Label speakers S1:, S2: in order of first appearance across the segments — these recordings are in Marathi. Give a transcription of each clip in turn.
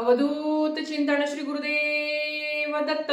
S1: अवधूत चिंतन श्री गुरुदेव दत्त.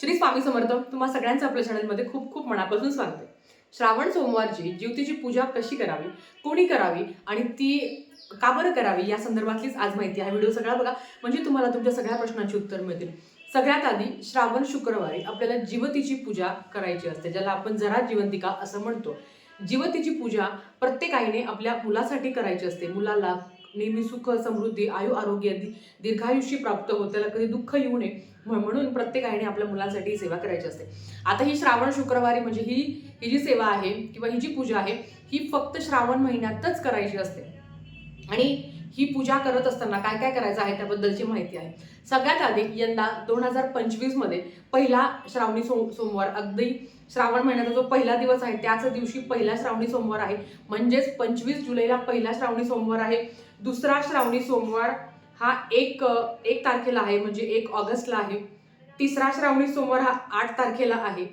S1: श्री स्वामी समर्थ तुम्हा सगळ्यांचं आपल्या चॅनलमध्ये खूप खूप मनापासून स्वागत श्रावण सोमवारची ज्योतीची पूजा कशी करावी कोणी करावी आणि ती का बरं करावी या संदर्भातलीच आज माहिती आहे. व्हिडिओ सगळा बघा. म्हणजे तुम्हाला तुमच्या सगळ्या प्रश्नांची उत्तर मिळतील. सगळ्यात आधी श्रावण शुक्रवारी आपल्याला जीवतीची पूजा करायची असते ज्याला आपण जरा जिवंतिका असं म्हणतो. जीवतीची पूजा प्रत्येक आईने आपल्या मुलासाठी करायची असते. मुलाला नेहमी सुख समृद्धी आयु आरोग्य दीर्घायुष्य प्राप्त होत त्याला कधी दुःख येऊ नये. म्हणून प्रत्येक आईने आपल्या मुलांसाठी सेवा करायची असते. आता ही श्रावण शुक्रवारी म्हणजे ही ही जी सेवा आहे किंवा ही जी पूजा आहे ही फक्त श्रावण महिन्यातच करायची असते. आणि ही पूजा करत असताना काय काय करायचं आहे त्याबद्दलची माहिती आहे. सगळ्यात आधी यंदा दोन हजार पंचवीसमध्ये पहिला श्रावणी सो सोमवार अगदी श्रावण महिन्याचा जो पहिला दिवस आहे त्याच दिवशी पहिला श्रावणी सोमवार आहे. म्हणजेच पंचवीस जुलैला पहिला श्रावणी सोमवार आहे. दुसरा श्रावणी सोमवार हा एक एक तारखेला आहे म्हणजे एक ऑगस्टला आहे. तिसरा श्रावणी सोमवार हा आठ तारखेला आहे.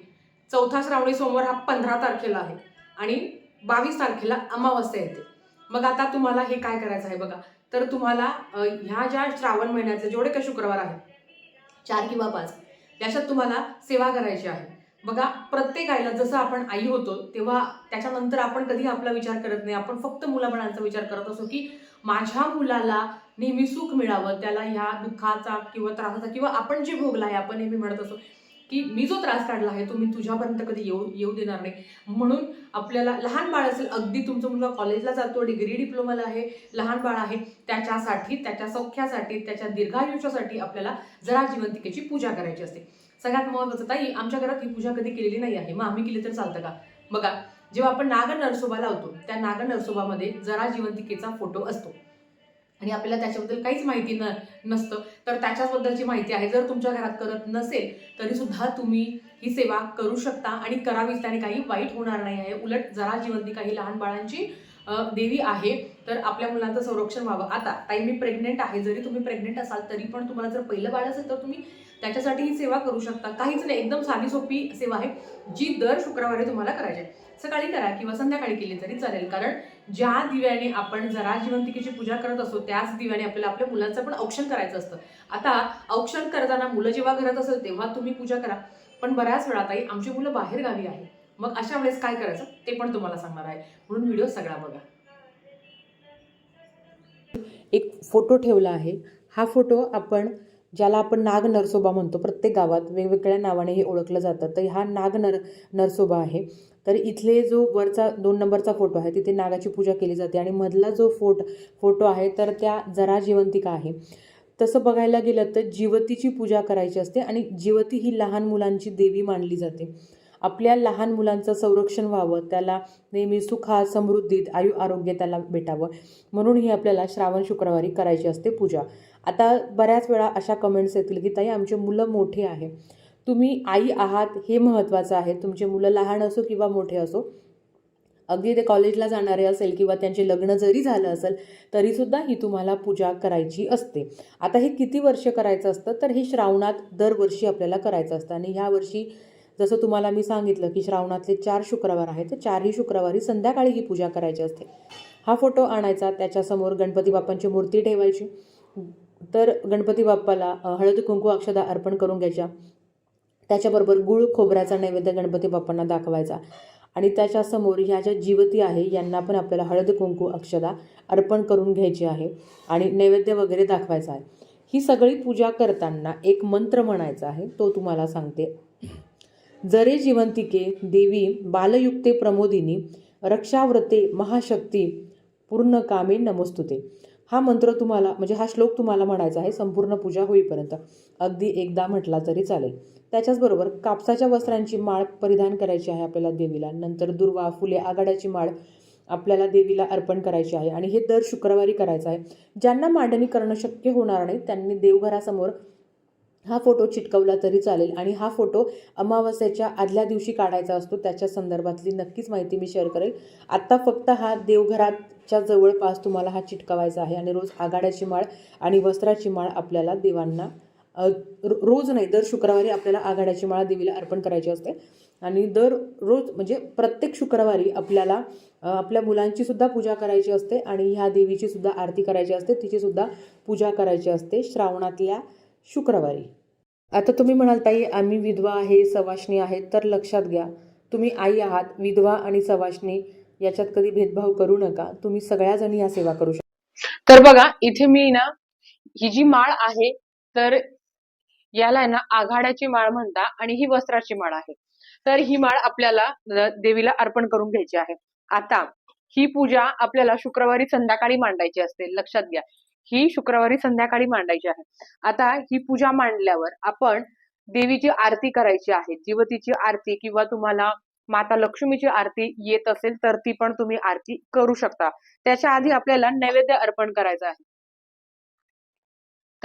S1: चौथा श्रावणी सोमवार हा पंधरा तारखेला आहे. आणि बावीस तारखेला अमावस्या येते. मग आता तुम्हाला हे काय करायचं आहे बघा. तर तुम्हाला ह्या ज्या श्रावण महिन्याचे जेवढे काही शुक्रवार आहेत चार किंवा पाच याच्यात तुम्हाला सेवा करायची आहे. बघा प्रत्येक आईला जसं आपण आई होतो तेव्हा त्याच्यानंतर आपण कधी आपला विचार करत नाही. आपण फक्त मुलाबाळांचा विचार करत असतो की माझ्या मुलाला नेहमी सुख मिळावं त्याला ह्या दुःखाचा किंवा त्रासाचा किंवा आपण जे भोगला आहे आपण नेहमी म्हणत असतो की मी जो त्रास काढला आहे तो मी तुझ्यापर्यंत कधी येऊ येऊ देणार नाही. म्हणून आपल्याला लहान बाळ असेल अगदी तुमचा मुलगा कॉलेजला जातो डिग्री डिप्लोमाला आहे लहान बाळ आहे त्याच्यासाठी त्याच्या सौख्यासाठी त्याच्या दीर्घायुष्यासाठी आपल्याला जरा जिवंतिकेची पूजा करायची असते. सगळ्यात महत्त्वाचं ताई आमच्या घरात ही पूजा कधी केलेली नाही आहे. मग आम्ही केली तर चालतं का? बघा जेव्हा आपण नाग नरसोबा लावतो त्या नाग नरसोबामध्ये जरा जिवंतिकेचा फोटो असतो. आणि आपल्याला त्याच्याबद्दल काहीच माहिती न नसतं. तर त्याच्याबद्दलची माहिती आहे. जर तुमच्या घरात करत नसेल तरी सुद्धा तुम्ही ही सेवा करू शकता आणि करावीच. त्याने काही वाईट होणार नाही आहे. उलट जरा जिवंतिका काही लहान बाळांची देवी आहे. तर आपल्या मुलांचं संरक्षण व्हावं. आता ताई मी प्रेग्नेंट आहे. जरी तुम्ही प्रेग्नेंट असाल तरी पण तुम्हाला जर पहिलं बाळ असेल तर तुम्ही त्याच्यासाठी ही सेवा करू शकता. काहीच नाही एकदम साधी सोपी सेवा आहे जी दर शुक्रवारी तुम्हाला करायची आहे. सकाळी करा किंवा संध्याकाळी केली तरी चालेल कारण ज्या दिव्याने आपण जरा जिवंतिकेची पूजा करत असतो त्याच दिव्याने आपल्याला आपल्या मुलांचं पण औक्षण करायचं असतं. आता औक्षण करताना मुलं जेव्हा घरात असेल तेव्हा तुम्ही पूजा करा. पण बऱ्याच वेळा ताई आमची मुलं बाहेर गावी आहे मग अशा वेळेस काय करायचं? ते पण तुम्हाला सांगणार आहे. म्हणून व्हिडिओ सगळा बघा.
S2: एक फोटो ठेवला आहे. हा फोटो आपण ज्याला आपण नाग नरसोबा म्हणतो प्रत्येक गावात वेगवेगळ्या नावाने हे ओळखलं जातं. तर हा नाग नर नरसोबा आहे. तर इथले जो वरचा दोन नंबरचा फोटो आहे तिथे नागाची पूजा केली जाते. आणि मधला जो फोट फोटो आहे तर त्या जरा जिवंतिका आहे. तसं बघायला गेलं तर जिवतीची पूजा करायची असते आणि जिवती ही लहान मुलांची देवी मानली जाते. आपल्या लहान मुलांचं संरक्षण व्हावं त्याला नेहमी सुखात समृद्धीत आयु आरोग्य त्याला भेटावं. म्हणून ही आपल्याला श्रावण शुक्रवारी करायची असते पूजा. आता बऱ्याच वेळा अशा कमेंट्स येतील की ताई आमचे मुलं मोठे आहे. तुम्ही आई आहात हे महत्त्वाचं आहे. तुमचे मुलं लहान असो किंवा मोठे असो अगदी ते कॉलेजला जाणारे असेल किंवा त्यांचे लग्न जरी झालं असेल तरीसुद्धा ही तुम्हाला पूजा करायची असते. आता हे किती वर्ष करायचं असतं? तर हे श्रावणात दरवर्षी आपल्याला करायचं असतं. आणि ह्या वर्षी जसं तुम्हाला मी सांगितलं की श्रावणातले चार शुक्रवार आहेत. तर चारही शुक्रवारी संध्याकाळी ही पूजा करायची असते. हा फोटो आणायचा त्याच्यासमोर गणपती बाप्पांची मूर्ती ठेवायची. तर गणपती बाप्पाला हळद कुंकू अक्षदा अर्पण करून घ्यायच्या. त्याच्याबरोबर गुळ खोबऱ्याचा नैवेद्य गणपती बाप्पांना दाखवायचा. आणि त्याच्यासमोर ह्या ज्या जीवती आहे यांना पण आपल्याला हळद कुंकू अक्षदा अर्पण करून घ्यायची आहे आणि नैवेद्य वगैरे दाखवायचा आहे. ही सगळी पूजा करताना एक मंत्र म्हणायचा आहे तो तुम्हाला सांगते. जरे जिवंतिके देवी बालयुक्ते प्रमोदिनी रक्षाव्रते महाशक्ती पूर्ण कामे नमस्तुते. हा मंत्र तुम्हाला म्हणजे हा श्लोक तुम्हाला म्हणायचा आहे संपूर्ण पूजा होईपर्यंत. अगदी एकदा म्हटला तरी चालेल. त्याच्याचबरोबर कापसाच्या वस्त्रांची माळ परिधान करायची आहे आपल्याला देवीला. नंतर दुर्वा फुले आघाड्याची माळ आपल्याला देवीला अर्पण करायची आहे. आणि हे दर शुक्रवारी करायचं आहे. ज्यांना मांडणी करणं शक्य होणार नाही त्यांनी देवघरासमोर हा फोटो चिटकवला तरी चालेल आणि हा फोटो अमावस्याच्या आदल्या दिवशी काढायचा असतो त्याच्या संदर्भातली नक्कीच माहिती मी शेअर करेल. आत्ता फक्त हा देवघराच्या जवळपास तुम्हाला हा चिटकवायचा आहे आणि रोज आघाड्याची माळ आणि वस्त्राची माळ आपल्याला देवांना रो- रोज नाही दर शुक्रवारी आपल्याला आघाड्याची माळ देवीला अर्पण करायची असते. आणि दर रोज म्हणजे प्रत्येक शुक्रवारी आपल्याला आपल्या मुलांची सुद्धा पूजा करायची असते आणि ह्या देवीची सुद्धा आरती करायची असते तिची सुद्धा पूजा करायची असते. श्रावणातल्या शुक्रवारी. आता तुम्ही म्हणाल ताई आम्ही विधवा आहे सवाशणी आहे तर लक्षात घ्या तुम्ही आई आहात विधवा आणि सवाशणी याच्यात कधी भेदभाव करू नका तुम्ही सगळ्या जणी या सेवा करू शकता.
S1: तर बघा इथे मी ना ही जी माळ आहे तर याला आहे ना आघाड्याची माळ म्हणता आणि ही वस्त्राची माळ आहे. तर ही माळ आपल्याला देवीला अर्पण करून घ्यायची आहे. आता ही पूजा आपल्याला शुक्रवारी संध्याकाळी मांडायची असते लक्षात घ्या. ही शुक्रवारी संध्याकाळी मांडायची आहे. आता ही पूजा मांडल्यावर आपण देवीची आरती करायची आहे. जीवतीची आरती किंवा तुम्हाला माता लक्ष्मीची आरती येत असेल तर ती पण तुम्ही आरती करू शकता. त्याच्या आधी आपल्याला नैवेद्य अर्पण करायचं आहे.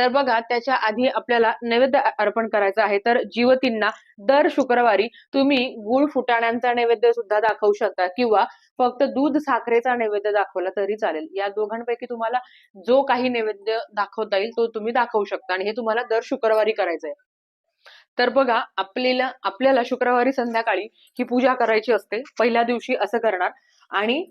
S1: तर बघा त्याच्या आधी आपल्याला नैवेद्य अर्पण करायचं आहे. तर जीवतींना दर शुक्रवारी तुम्ही गुळ फुटाण्यांचा नैवेद्य सुद्धा दाखवू शकता किंवा फक्त दूध साखरेचा नैवेद्य दाखवला तरी चालेल. या दोघांपैकी तुम्हाला जो काही नैवेद्य दाखवता येईल तो तुम्ही दाखवू शकता आणि हे तुम्हाला दर शुक्रवारी करायचं आहे. तर बघा आपल्याला आपल्याला शुक्रवारी संध्याकाळी ही पूजा करायची असते. पहिल्या दिवशी असं करणार आणि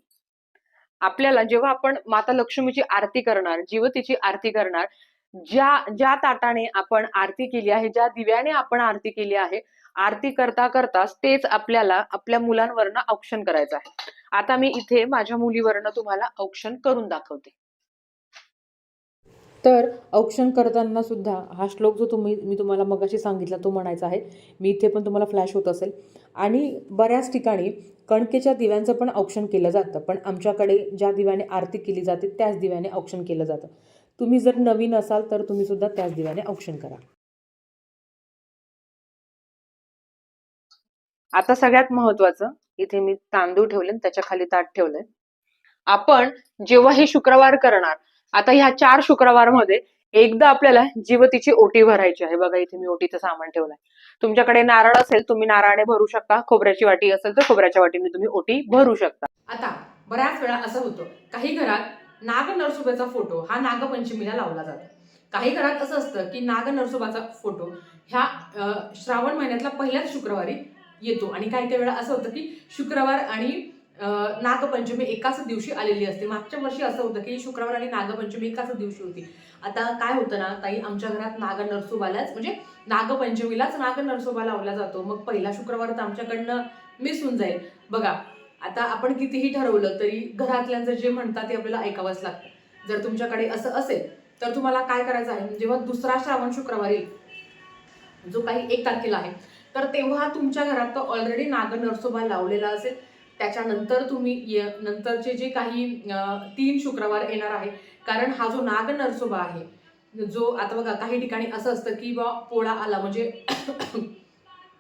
S1: आपल्याला जेव्हा आपण माता लक्ष्मीची आरती करणार जीवतीची आरती करणार ज्या ज्या ताटाने आपण आरती केली आहे ज्या दिव्याने आपण आरती केली आहे आरती करता करताच तेच आपल्याला आपल्या मुलांवरनं औक्षण करायचं आहे. आता मी इथे माझ्या मुलीवरनं तुम्हाला औक्षण करून दाखवते.
S2: तर औक्षण करताना सुद्धा हा श्लोक जो तुम्ही मी तुम्हाला मगाशी सांगितला तो म्हणायचा आहे. मी इथे पण तुम्हाला फ्लॅश होत असेल. आणि बऱ्याच ठिकाणी कणकेच्या दिव्यांचं पण औक्षण केलं जातं. पण आमच्याकडे ज्या दिव्याने आरती केली जाते त्याच दिव्याने औक्षण केलं जातं. तुम्ही जर नवीन असाल तर तुम्ही सुद्धा त्याच दिव्याने औक्षण करा.
S1: आता सगळ्यात महत्वाचं इथे मी तांदूळ ठेवले आणि त्याच्याखाली ताट ठेवलंय. आपण जेव्हा हे शुक्रवार करणार आता ह्या चार शुक्रवारमध्ये एकदा आपल्याला जीवतीची ओटी भरायची आहे. बघा इथे मी ओटीचं सामान ठेवलंय. तुमच्याकडे नारळ असेल तुम्ही नारळाने भरू शकता. खोबऱ्याची वाटी असेल तर खोबऱ्याच्या वाटीने तुम्ही ओटी भरू शकता. आता बऱ्याच वेळा असं होतं काही घरात नाग नरसोबाचा फोटो हा नागपंचमीला लावला जातो. काही घरात असं असतं की नाग नरसोबाचा फोटो ह्या श्रावण महिन्यातला पहिल्याच शुक्रवारी येतो. आणि काही काही वेळा असं होतं की शुक्रवार आणि नागपंचमी एकाच दिवशी आलेली असते. मागच्या वर्षी असं होतं की शुक्रवार आणि नागपंचमी एकाच दिवशी होती. आता काय होतं ना ताई आमच्या घरात नाग नरसोबालाच म्हणजे नागपंचमीलाच नाग नरसोबा लावला जातो. मग पहिला शुक्रवार तर आमच्याकडनं मिस होऊन जाईल. बघा आता आपण कितीही ठरवलं तरी घरातल्यांचं जे म्हणतात ते आपल्याला ऐकावंच लागतं. जर तुमच्याकडे असं असेल तर तुम्हाला काय करायचं आहे? जेव्हा दुसरा श्रावण शुक्रवारी जो काही एक तारखेला आहे तर तेव्हा तुमच्या घरात तो ऑलरेडी नाग नरसोबा लावलेला असेल. त्याच्यानंतर तुम्ही य नंतरचे जे काही तीन शुक्रवार येणार आहे कारण हा जो नाग नरसोबा आहे जो आता बघा काही ठिकाणी असं असतं की बा पोळा आला म्हणजे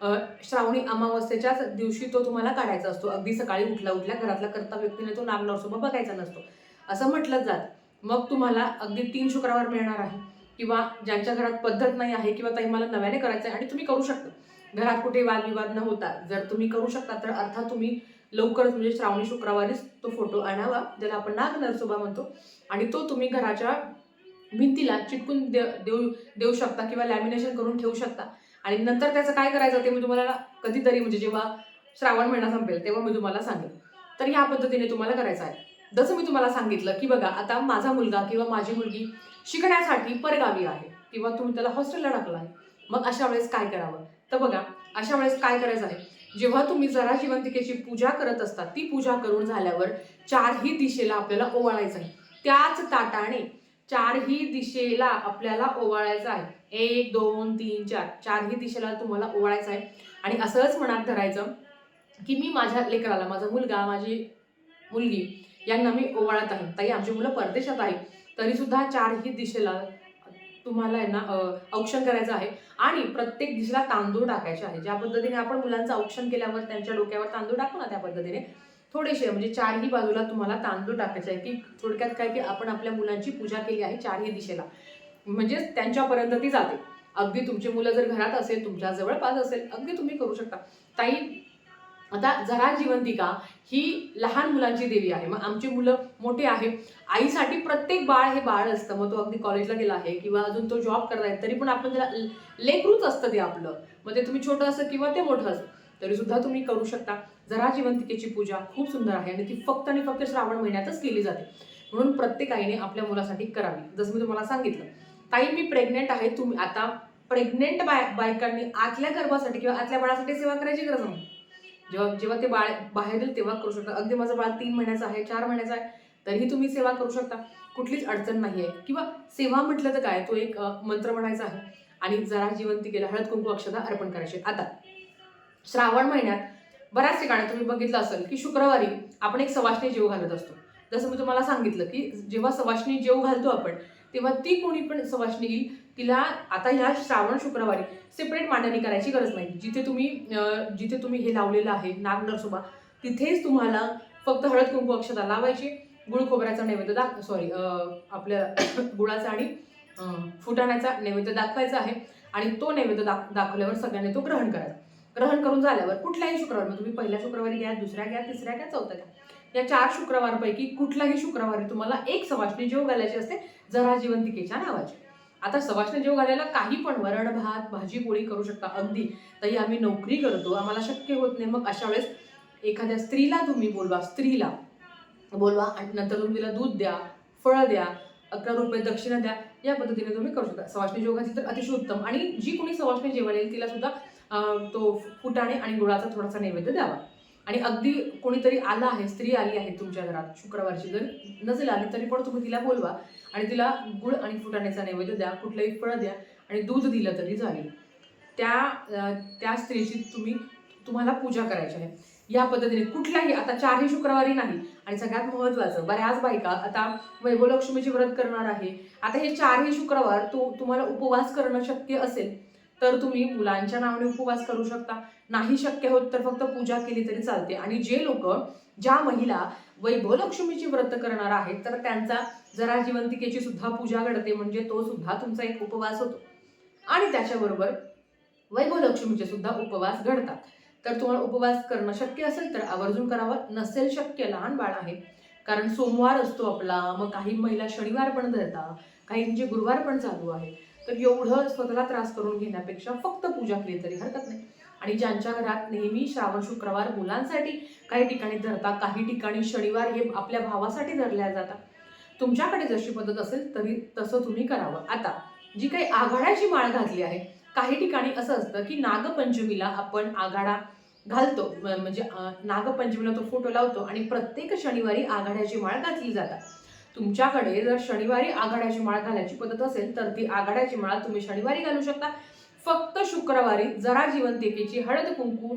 S1: श्रावणी अमावस्येच्याच दिवशी तो तुम्हाला काढायचा असतो. अगदी सकाळी उठल्या उठल्या घरातला करता व्यक्तीने तो नाग नरसोबा बघायचा नसतो. असं म्हटलं जात. मग तुम्हाला अगदी तीन शुक्रवार मिळणार आहे. किंवा ज्यांच्या घरात पद्धत नाही आहे किंवा ताई मला नव्याने करायचं आहे आणि तुम्ही करू शकता. घरात कुठे वादविवाद न होता जर तुम्ही करू शकता तर अर्थात तुम्ही लवकरच म्हणजे श्रावणी शुक्रवारीच तो फोटो आणावा ज्याला आपण नाग नरसोबा म्हणतो. आणि तो तुम्ही घराच्या भिंतीला चिटकून दे देऊ देऊ शकता किंवा लॅमिनेशन करून ठेवू शकता. आणि नंतर त्याचं काय करायचं ते मी तुम्हाला कधीतरी म्हणजे जेव्हा श्रावण महिना संपेल तेव्हा मी तुम्हाला सांगेन तर ह्या पद्धतीने तुम्हाला करायचं आहे. जसं मी तुम्हाला सांगितलं की बघा आता माझा मुलगा किंवा माझी मुलगी शिकण्यासाठी परगावी आहे किंवा तुम्ही त्याला हॉस्टेलला टाकला आहे. मग अशा वेळेस काय करावं? तर बघा अशा वेळेस काय करायचं आहे? जेव्हा तुम्ही जरा शिवंतिकेची पूजा करत असता ती पूजा करून झाल्यावर चारही दिशेला आपल्याला ओवाळायचं आहे. त्याच ताटाने चारही दिशेला आपल्याला ओवाळायचं आहे. एक दोन तीन चार. चारही दिशेला तुम्हाला ओवाळायचं आहे. आणि असंच मनात धरायचं की मी माझ्या लेकराला माझा मुलगा माझी मुलगी यांना मी ओवाळत आहे. ताई आमची मुलं परदेशात आहे तरीसुद्धा चारही दिशेला तुम्हाला यांना औक्षण करायचं आहे. आणि प्रत्येक दिशेला तांदूळ टाकायचे आहे. ज्या पद्धतीने आपण मुलांचं औक्षण केल्यावर त्यांच्या डोक्यावर तांदूळ टाकू ना त्या पद्धतीने थोडेसे म्हणजे चारही बाजूला तुम्हाला तांदूळ टाकायचे आहे. की थोडक्यात काय की आपण आपल्या मुलांची पूजा केली आहे चारही दिशेला. म्हणजेच त्यांच्यापर्यंत ती जाते. अगदी तुमची मुलं जर घरात असेल तुमच्या जवळपास असेल अगदी तुम्ही करू शकता. ताई आता जरा जिवंतिका ही लहान मुलांची देवी आहे. मग आमची मुलं मोठे आहे आईसाठी प्रत्येक बाळ हे बाळ असतं. मग तो अगदी कॉलेजला गेला आहे किंवा अजून तो जॉब करत आहे तरी पण आपण त्याला लेकरूच असतं ते आपलं. मग ते तुम्ही छोटं असं किंवा ते मोठं असतं तरी सुद्धा तुम्ही करू शकता. जरा जिवंतिकेची पूजा खूप सुंदर आहे आणि ती फक्त आणि फक्त श्रावण महिन्यातच केली जाते. म्हणून प्रत्येक आईने आपल्या मुलासाठी करावी. जसं मी तुम्हाला सांगितलं ताई मी प्रेग्नेंट आहे तुम्ही आता प्रेग्नेंट बाय बायकांनी आतल्या गर्भासाठी किंवा आतल्या बाळासाठी सेवा करायची गरज नाही. जेव्हा जेव्हा ते बाळ बाहेरील तेव्हा करू शकता अगदी माझं बाळ तीन महिन्याचं आहे चार महिन्याचं आहे तरीही तुम्ही सेवा करू शकता. कुठलीच अडचण नाही आहे किंवा सेवा म्हटलं तर काय? तो एक मंत्र म्हणायचा आहे. आणि जरा जिवंतिकेला हळद कुंकू अक्षता अर्पण करायचे. आता श्रावण महिन्यात बऱ्याच ठिकाणी तुम्ही बघितलं असेल की शुक्रवारी आपण एक सवाशणी जेव घालत असतो. जसं मी तुम्हाला सांगितलं की जेव्हा सवाशणी जेव घालतो आपण तेव्हा ती कोणी पण सवाशणी येईल तिला आता ह्या श्रावण शुक्रवारी सेपरेट मांडणी करायची गरज नाही. जिथे तुम्ही जिथे तुम्ही हे लावलेलं आहे नाग नरसोबा तिथेच तुम्हाला फक्त हळद कुंकू अक्षता लावायची गुळ खोबऱ्याचा नैवेद्य दाख सॉरी आपल्या गुळाचा आणि फुटाण्याचा नैवेद्य दाखवायचा आहे आणि तो नैवेद्य दाख दाखवल्यावर सगळ्यांनी तो ग्रहण करायचा. ग्रहण करून झाल्यावर कुठल्याही शुक्रवार मग तुम्ही पहिल्या शुक्रवारी घ्या दुसऱ्या घ्या तिसऱ्या घ्या चौथ्या घ्या. या चार शुक्रवारपैकी कुठलाही शुक्रवारी तुम्हाला एक सवाष्णी जेव घालायची असते जरा जिवंतिकेच्या नावाची. आता सवाष्णी जेव घालायला काही पण वरण भात भाजी पोळी करू शकता अगदी. तरी आम्ही नोकरी करतो आम्हाला शक्य होत नाही. मग अशा वेळेस एखाद्या स्त्रीला तुम्ही बोलवा स्त्रीला बोलवा आणि नंतर तुम्ही तिला दूध द्या फळं द्या अकरा रुपये दक्षिणा द्या या पद्धतीने तुम्ही करू शकता. सवाष्णी जेव घातली तर अतिशय उत्तम. आणि जी कोणी सवाष्णी जेवण येईल तिला सुद्धा तो फुटाणे आणि गुळाचा थोडासा नैवेद्य द्यावा. आणि अगदी कोणीतरी आला आहे स्त्री आली आहे तुमच्या घरात शुक्रवारची जर नसेल आली तरी पण तुम्ही तिला बोलवा आणि तिला गुळ आणि फुटाण्याचा नैवेद्य द्या कुठलंही फळं द्या आणि दूध दिलं तरी चालेल. त्या त्या स्त्रीची तुम्ही तुम्हाला पूजा करायची आहे. या पद्धतीने कुठल्याही आता चारही शुक्रवारी नाही आणि सगळ्यात महत्त्वाचं बऱ्याच बायका आता वैभवलक्ष्मीचे व्रत करणार आहे. आता हे चारही शुक्रवार तू तुम्हाला उपवास करणं शक्य असेल तर तुम्ही मुलांच्या नावाने उपवास करू शकता. नाही शक्य होत तर फक्त पूजा केली तरी चालते. आणि जे लोक ज्या महिला वैभवलक्ष्मीची व्रत करणार आहेत तर त्यांचा जरा जिवंतिकेची सुद्धा पूजा घडते. म्हणजे तो सुद्धा तुमचा एक उपवास होतो. आणि त्याच्याबरोबर वैभवलक्ष्मीचे सुद्धा उपवास घडतात. तर तुम्हाला उपवास करणं शक्य असेल तर आवर्जून करावं. नसेल शक्य लहान बाळ आहे. कारण सोमवार असतो आपला. मग काही महिला शनिवार पण धरतात. काहींचे म्हणजे गुरुवार पण चालू आहे. तर एवढं स्वतःला त्रास करून घेण्यापेक्षा फक्त पूजा केली तरी हरकत नाही. आणि ज्यांच्या घरात नेहमी श्रावण शुक्रवार मुलांसाठी काही ठिकाणी धरतात काही ठिकाणी शनिवार हे आपल्या भावासाठी धरल्या जातात. तुमच्याकडे जशी पद्धत असेल तरी तसं तुम्ही करावं. आता जी काही आघाड्याची माळ घातली आहे काही ठिकाणी असं असतं की नागपंचमीला आपण आघाडा घालतो. म्हणजे नागपंचमीला तो फोटो लावतो आणि प्रत्येक शनिवारी आघाड्याची माळ घातली जातात. तुमच्याकडे जर शनिवारी आघाड्याची माळ घालायची पद्धत असेल तर ती आघाड्याची माळ तुम्ही शनिवारी घालू शकता. फक्त शुक्रवारी जरा जिवंतिकेची हळद कुंकू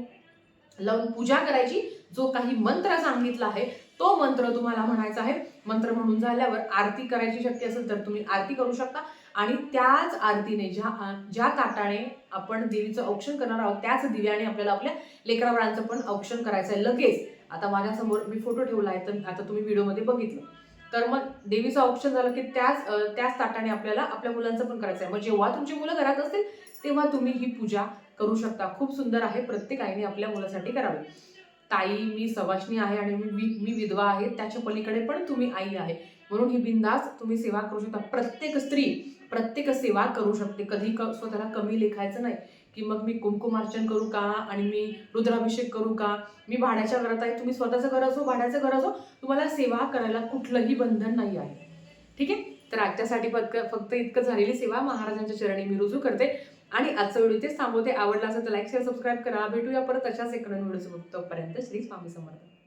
S1: लावून पूजा करायची. जो काही मंत्र सांगितला आहे तो मंत्र तुम्हाला म्हणायचा आहे. मंत्र म्हणून झाल्यावर आरती करायची शक्य असेल तर तुम्ही आरती करू शकता. आणि त्याच आरतीने ज्या ज्या ताटाने आपण देवीचं औक्षण करणार आहोत त्याच दिव्याने आपल्याला आपल्या लेकराबाळांचं पण औक्षण करायचं आहे लगेच. आता माझ्यासमोर मी फोटो ठेवला आहे तर आता तुम्ही व्हिडिओमध्ये बघितलं. तर मग देवीचं औक्षण झालं की त्याच त्याच ताटाने आपल्याला आपल्या मुलांचं पण करायचं आहे. मग जेव्हा तुमची मुलं घरात असतील तेव्हा तुम्ही ही पूजा करू शकता. खूप सुंदर आहे. प्रत्येक आईने आपल्या मुलासाठी करावी. ताई मी सवाशणी आहे आणि मी मी विधवा आहे. त्याच्या पलीकडे पण तुम्ही आई आहे. म्हणून ही बिंदास तुम्ही सेवा करू शकता. प्रत्येक स्त्री प्रत्येक सेवा करू शकते. कधी क स्वतःला कमी लेखायचं नाही. की मग मी कुंकुमार्चन करू का? आणि मी रुद्राभिषेक करू का? मी भाड्याच्या घरात आहे तुम्ही स्वतःचं घर असो भाड्याचं घर असो तुम्हाला सेवा करायला कुठलंही बंधन नाही आहे. ठीक आहे? तर आजच्यासाठी फक्त फक्त इतकं झालेली सेवा. महाराजांच्या चरणी मी रुजू करते. आणि आजचं व्हिडिओ तेच थांबवते. आवडला असेल तर लाईक शेअर सबस्क्राईब करा. भेटूया परत अशाच एक नवीन व्हिडिओ तोपर्यंत श्री स्वामी समर्थ.